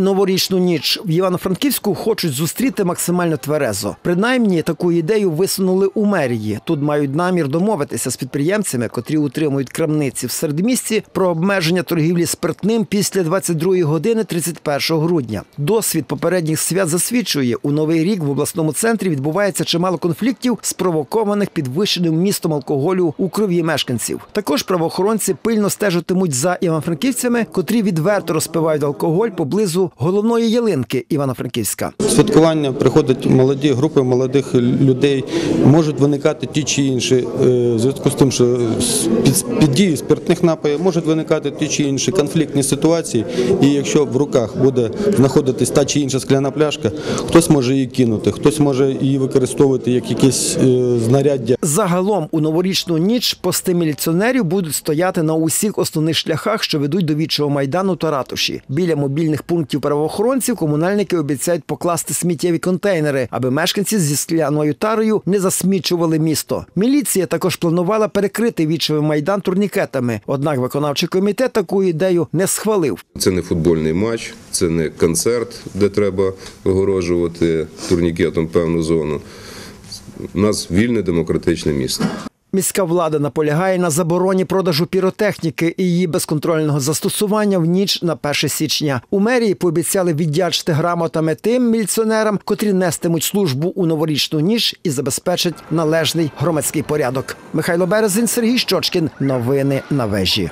новорічну ніч в Івано-Франківську хочуть зустріти максимально тверезо. Принаймні таку ідею висунули у мерії. Тут мають намір домовитися з підприємцями, котрі утримують крамниці в середмісті про обмеження торгівлі спиртним після 22 години 31 грудня. Досвід попередніх свят засвідчує, у новий рік в обласному центрі відбувається чимало конфліктів, спровокованих підвищеним містом алкоголю у крові мешканців. Також правоохоронці пильно стежитимуть за івано-франківцями, котрі відверто розпивають алкоголь поблизу головної ялинки Івано-Франківська. святкування приходять молоді групи молодих людей. Можуть виникати ті чи інші е, в зв'язку з тим, що під, дією спиртних напоїв можуть виникати ті чи інші конфліктні ситуації. І якщо в руках буде знаходитись та чи інша скляна пляшка, хтось може її кинути, хтось може її використовувати як якесь е, знаряддя. Загалом у новорічну ніч пости міліціонерів будуть стояти на усіх основних шляхах, що ведуть до вічого майдану та ратуші. Біля мобільних пунктів правоохоронців комунальники обіцяють покласти сміттєві контейнери, аби мешканці зі скляною тарою не засмічували місто. Міліція також планувала перекрити вічовий майдан турнікетами. Однак виконавчий комітет таку ідею не схвалив. Це не футбольний матч, це не концерт, де треба вигороджувати турнікетом певну зону. У нас вільне демократичне місто. Міська влада наполягає на забороні продажу піротехніки і її безконтрольного застосування в ніч на 1 січня. У мерії пообіцяли віддячити грамотами тим міліціонерам, котрі нестимуть службу у новорічну ніч і забезпечать належний громадський порядок. Михайло Березин, Сергій Щочкін. Новини на вежі.